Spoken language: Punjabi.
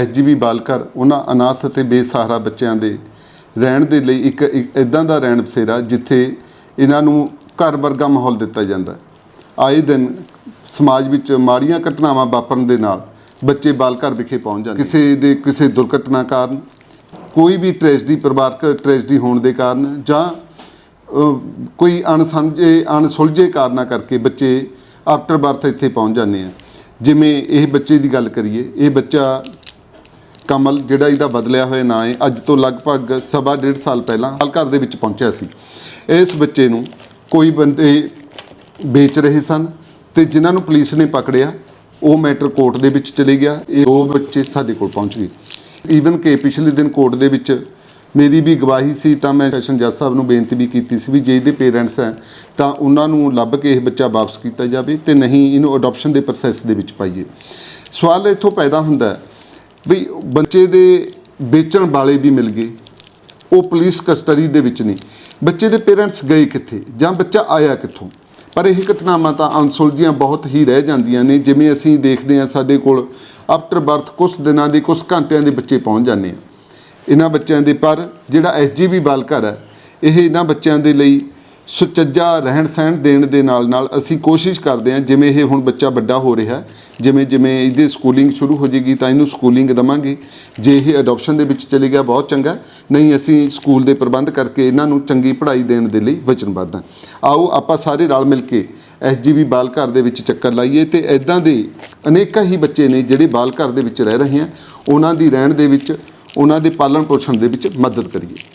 ਐਸਜੀਬੀ ਬਾਲਕਰ ਉਹਨਾਂ ਅਨਾਥ ਅਤੇ ਬੇਸਹਾਰਾ ਬੱਚਿਆਂ ਦੇ ਰਹਿਣ ਦੇ ਲਈ ਇੱਕ ਇਦਾਂ ਦਾ ਰਹਿਣ ਬਸੇਰਾ ਜਿੱਥੇ ਇਹਨਾਂ ਨੂੰ ਘਰ ਵਰਗਾ ਮਾਹੌਲ ਦਿੱਤਾ ਜਾਂਦਾ। ਆਏ ਦਿਨ ਸਮਾਜ ਵਿੱਚ ਮਾੜੀਆਂ ਘਟਨਾਵਾਂ ਵਾਪਰਨ ਦੇ ਨਾਲ ਬੱਚੇ ਬਾਲ ਘਰ ਵਿਖੇ ਪਹੁੰਚ ਜਾਂਦੇ ਕਿਸੇ ਦੇ ਕਿਸੇ ਦੁਰਘਟਨਾ ਕਾਰਨ ਕੋਈ ਵੀ ਟ੍ਰੈਜਡੀ ਪਰਿਵਾਰਕ ਟ੍ਰੈਜਡੀ ਹੋਣ ਦੇ ਕਾਰਨ ਜਾਂ ਕੋਈ ਅਣਸਮਝੇ ਅਣਸੁਲਝੇ ਕਾਰਨਾਂ ਕਰਕੇ ਬੱਚੇ ਆਫਟਰ ਬਰਥ ਇੱਥੇ ਪਹੁੰਚ ਜਾਂਦੇ ਆ ਜਿਵੇਂ ਇਹ ਬੱਚੇ ਦੀ ਗੱਲ ਕਰੀਏ ਇਹ ਬੱਚਾ ਕਮਲ ਜਿਹੜਾ ਇਹਦਾ ਬਦਲਿਆ ਹੋਇਆ ਨਾਂ ਹੈ, ਅੱਜ ਤੋਂ ਲਗਭਗ ਸਵਾ ਡੇਢ ਸਾਲ ਪਹਿਲਾਂ ਹਾਲ ਘਰ ਦੇ ਵਿੱਚ ਪਹੁੰਚਿਆ ਸੀ। ਇਸ ਬੱਚੇ ਨੂੰ ਕੋਈ ਬੰਦੇ ਵੇਚ ਰਹੇ ਸਨ ਤੇ ਜਿਨ੍ਹਾਂ ਨੂੰ ਪੁਲਿਸ ਨੇ ਪਕੜਿਆ, ਉਹ ਮੈਟਰ ਕੋਰਟ ਦੇ ਵਿੱਚ ਚਲੇ ਗਿਆ। ਇਹ ਦੋ ਬੱਚੇ ਸਾਡੇ ਕੋਲ ਪਹੁੰਚ ਗਏ। ਈਵਨ ਕਿ ਪਿਛਲੇ ਦਿਨ ਕੋਰਟ ਦੇ ਵਿੱਚ ਮੇਰੀ ਵੀ ਗਵਾਹੀ ਸੀ, ਤਾਂ ਮੈਂ ਸੈਸ਼ਨ ਜੱਜ ਸਾਹਿਬ ਨੂੰ ਬੇਨਤੀ ਵੀ ਕੀਤੀ ਸੀ ਵੀ ਜੇ ਇਹਦੇ ਪੇਰੈਂਟਸ ਹੈ, ਤਾਂ ਉਹਨਾਂ ਨੂੰ ਲੱਭ ਕੇ ਇਹ ਬੱਚਾ ਵਾਪਸ ਕੀਤਾ ਜਾਵੇ ਤੇ ਨਹੀਂ ਇਹਨੂੰ ਅਡਾਪਸ਼ਨ ਦੇ ਪ੍ਰੋਸੈਸ ਦੇ ਵਿੱਚ ਪਾਈਏ। ਸਵਾਲ ਇੱਥੋਂ ਪੈਦਾ ਹੁੰਦਾ ਬਈ ਬੱਚੇ ਦੇ ਵੇਚਣ ਵਾਲੇ ਵੀ ਮਿਲ ਗਏ। ਉਹ ਪੁਲਿਸ ਕਸਟਡੀ ਦੇ ਵਿੱਚ ਨਹੀਂ। ਬੱਚੇ ਦੇ ਪੇਰੈਂਟਸ ਗਏ ਕਿੱਥੇ? ਜਾਂ ਬੱਚਾ ਆਇਆ ਕਿੱਥੋਂ? ਪਰ ਇਹ ਘਟਨਾਵਾਂ ਤਾਂ ਅਨਸੁਲਝੀਆਂ ਬਹੁਤ ਹੀ ਰਹਿ ਜਾਂਦੀਆਂ ਨੇ। ਜਿਵੇਂ ਅਸੀਂ ਦੇਖਦੇ ਹਾਂ ਸਾਡੇ ਕੋਲ ਆਫਟਰ ਬਰਥ ਕੁਝ ਦਿਨਾਂ ਦੇ ਕੁਝ ਘੰਟਿਆਂ ਦੇ ਬੱਚੇ ਪਹੁੰਚ ਜਾਂਦੇ ਆ। ਇਹਨਾਂ ਬੱਚਿਆਂ ਦੇ ਪਰ ਜਿਹੜਾ ਐਸਜੀਬੀ ਬਾਲ ਘਰ ਹੈ, ਇਹ ਇਹਨਾਂ ਬੱਚਿਆਂ ਦੇ ਲਈ ਸੁਚੱਜਾ ਰਹਿਣ ਸਹਿਣ ਦੇਣ ਦੇ ਨਾਲ ਨਾਲ ਅਸੀਂ ਕੋਸ਼ਿਸ਼ ਕਰਦੇ ਹਾਂ, ਜਿਵੇਂ ਇਹ ਹੁਣ ਬੱਚਾ ਵੱਡਾ ਹੋ ਰਿਹਾ, ਜਿਵੇਂ ਜਿਵੇਂ ਇਹਦੀ ਸਕੂਲਿੰਗ ਸ਼ੁਰੂ ਹੋ ਜਾਏਗੀ ਤਾਂ ਇਹਨੂੰ ਸਕੂਲਿੰਗ ਦਵਾਂਗੇ। ਜੇ ਇਹ ਅਡਾਪਸ਼ਨ ਦੇ ਵਿੱਚ ਚਲੇ ਗਿਆ, ਬਹੁਤ ਚੰਗਾ ਨਹੀਂ, ਅਸੀਂ ਸਕੂਲ ਦੇ ਪ੍ਰਬੰਧ ਕਰਕੇ ਇਹਨਾਂ ਨੂੰ ਚੰਗੀ ਪੜ੍ਹਾਈ ਦੇਣ ਦੇ ਲਈ ਵਚਨਬੱਧ ਹਾਂ ਆਓ, ਆਪਾਂ ਸਾਰੇ ਰਲ ਮਿਲ ਕੇ ਐਸਜੀਬੀ ਬਾਲ ਘਰ ਦੇ ਵਿੱਚ ਚੱਕਰ ਲਾਈਏ ਤੇ ਐਦਾਂ ਦੇ ਅਨੇਕਾਂ ਹੀ ਬੱਚੇ ਨੇ ਜਿਹੜੇ ਬਾਲ ਘਰ ਦੇ ਵਿੱਚ ਰਹਿ ਰਹੇ ਆ। ਉਹਨਾਂ ਦੀ ਰਹਿਣ ਦੇ ਵਿੱਚ, ਉਹਨਾਂ ਦੇ ਪਾਲਣ ਪੋਸ਼ਣ ਦੇ ਵਿੱਚ ਮਦਦ ਕਰੀਏ।